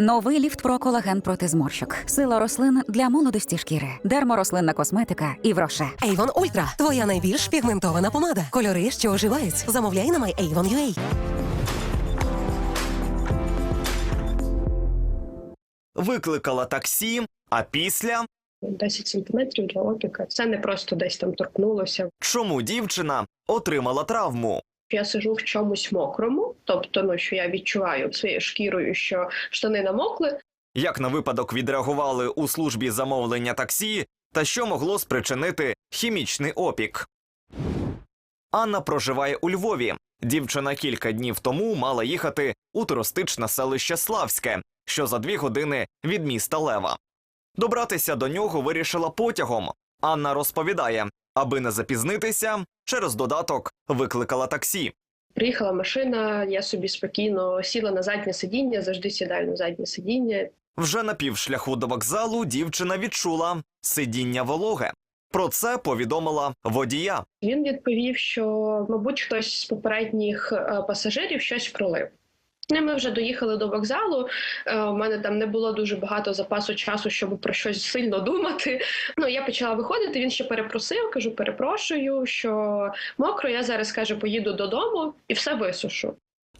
Новий ліфт про колаген проти зморщок. Сила рослин для молодості шкіри. Дерморослинна косметика і вроше. Avon Ultra – твоя найбільш пігментована помада. Кольори, що оживають. Замовляй на MyAvon.ua. Викликала таксі, а після 10 сантиметрів два опіка. Це не просто десь там торкнулося. чому дівчина отримала травму? Я сижу в чомусь мокрому, тобто, ну що я відчуваю своєю шкірою, що штани намокли. Як на випадок відреагували у службі замовлення таксі, та що могло спричинити хімічний опік? Анна проживає у Львові. Дівчина кілька днів тому мала їхати у туристичне селище Славське, що за дві години від міста Лева. Добратися до нього вирішила потягом. Анна розповідає, аби не запізнитися, через додаток викликала таксі. Приїхала машина, я собі спокійно сіла на заднє сидіння, завжди сідаю на заднє сидіння. Вже на півшляху до вокзалу дівчина відчула сидіння вологе. Про це повідомила водія. Він відповів, що, мабуть, хтось з попередніх е, пасажирів щось пролив. Ну, ми вже доїхали до вокзалу. Е, У мене там не було дуже багато запасу часу, щоб про щось сильно думати. Ну я почала виходити. Він ще перепросив, кажу, перепрошую, що мокро. Я зараз каже, поїду додому і все висушу.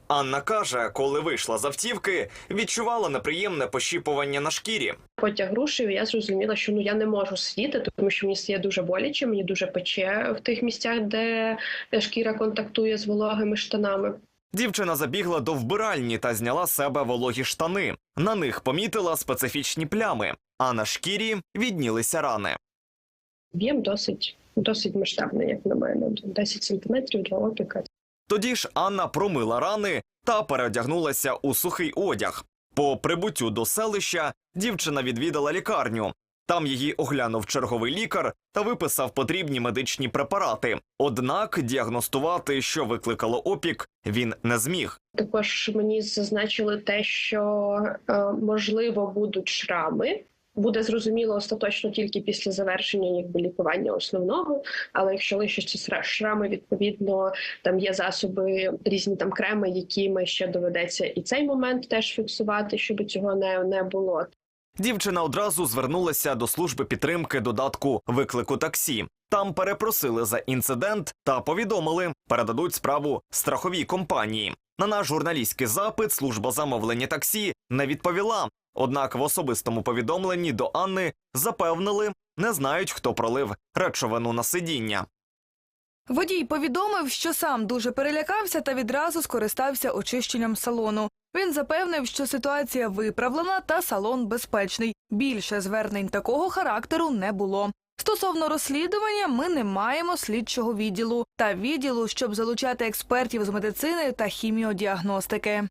Анна каже, коли вийшла з автівки, відчувала неприємне пощіпування на шкірі. Потяг рушив, я зрозуміла, що ну я не можу сидіти, тому що мені стає дуже боляче, мені дуже пече в тих місцях, де шкіра контактує з вологими штанами. Дівчина забігла до вбиральні та зняла з себе вологі штани. На них помітила специфічні плями, а на шкірі віднілися рани. Б'єм досить досить масштабний, як на мене. 10 сантиметрів два опіка. Тоді ж Анна промила рани та переодягнулася у сухий одяг. По прибуттю до селища дівчина відвідала лікарню. Там її оглянув черговий лікар та виписав потрібні медичні препарати. Однак діагностувати, що викликало опік, він не зміг. Також мені зазначили те, що е, можливо будуть шрами. Буде зрозуміло остаточно тільки після завершення якби лікування основного. Але якщо лишаться шрами, відповідно там є засоби, різні там креми, які ми ще доведеться і цей момент теж фіксувати, щоб цього не, не було. Дівчина одразу звернулася до служби підтримки додатку виклику таксі. Там перепросили за інцидент та повідомили, передадуть справу страховій компанії. На наш журналістський запит служба замовлення таксі не відповіла. Однак в особистому повідомленні до Анни запевнили, не знають, хто пролив речовину на сидіння. Водій повідомив, що сам дуже перелякався та відразу скористався очищенням салону. Він запевнив, що ситуація виправлена та салон безпечний. Більше звернень такого характеру не було. Стосовно розслідування, ми не маємо слідчого відділу та відділу, щоб залучати експертів з медицини та хіміодіагностики.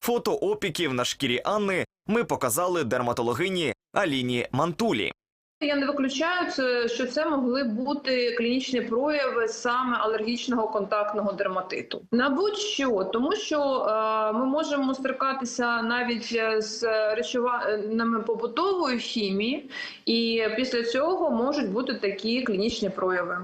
Фото опіків на шкірі Анни ми показали дерматологині Аліні Мантулі. Я не виключаю, що це могли бути клінічні прояви саме алергічного контактного дерматиту. На будь-що, тому що е, ми можемо стикатися навіть з речовинами побутової хімії, і після цього можуть бути такі клінічні прояви.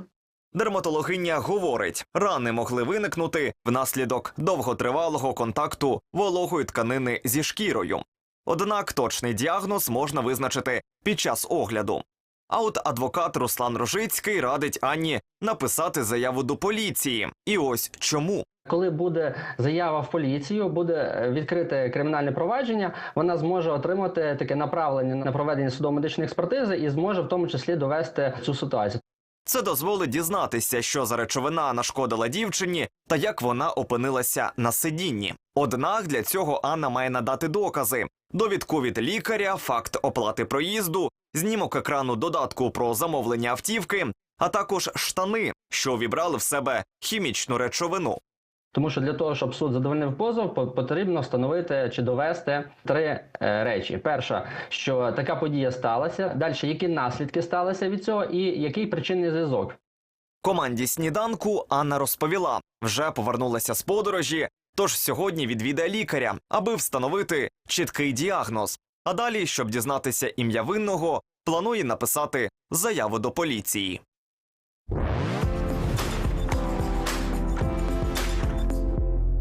Дерматологиня говорить, рани могли виникнути внаслідок довготривалого контакту вологої тканини зі шкірою. Однак точний діагноз можна визначити під час огляду. А от адвокат Руслан Рожицький радить Анні написати заяву до поліції. І ось чому. Коли буде заява в поліцію, буде е, відкрите кримінальне провадження, вона зможе отримати таке направлення на проведення судово-медичної експертизи і зможе в тому числі довести цю ситуацію. Це дозволить дізнатися, що за речовина нашкодила дівчині та як вона опинилася на сидінні. Однак для цього Анна має надати докази: довідку від лікаря, факт оплати проїзду, знімок екрану додатку про замовлення автівки, а також штани, що вібрали в себе хімічну речовину. Тому що для того, щоб суд задовольнив позов, потрібно встановити чи довести три е, речі: перша, що така подія сталася. Далі, які наслідки сталися від цього, і який причинний зв'язок. Команді сніданку Анна розповіла, вже повернулася з подорожі, тож сьогодні відвідає лікаря, аби встановити чіткий діагноз. А далі, щоб дізнатися ім'я винного, планує написати заяву до поліції.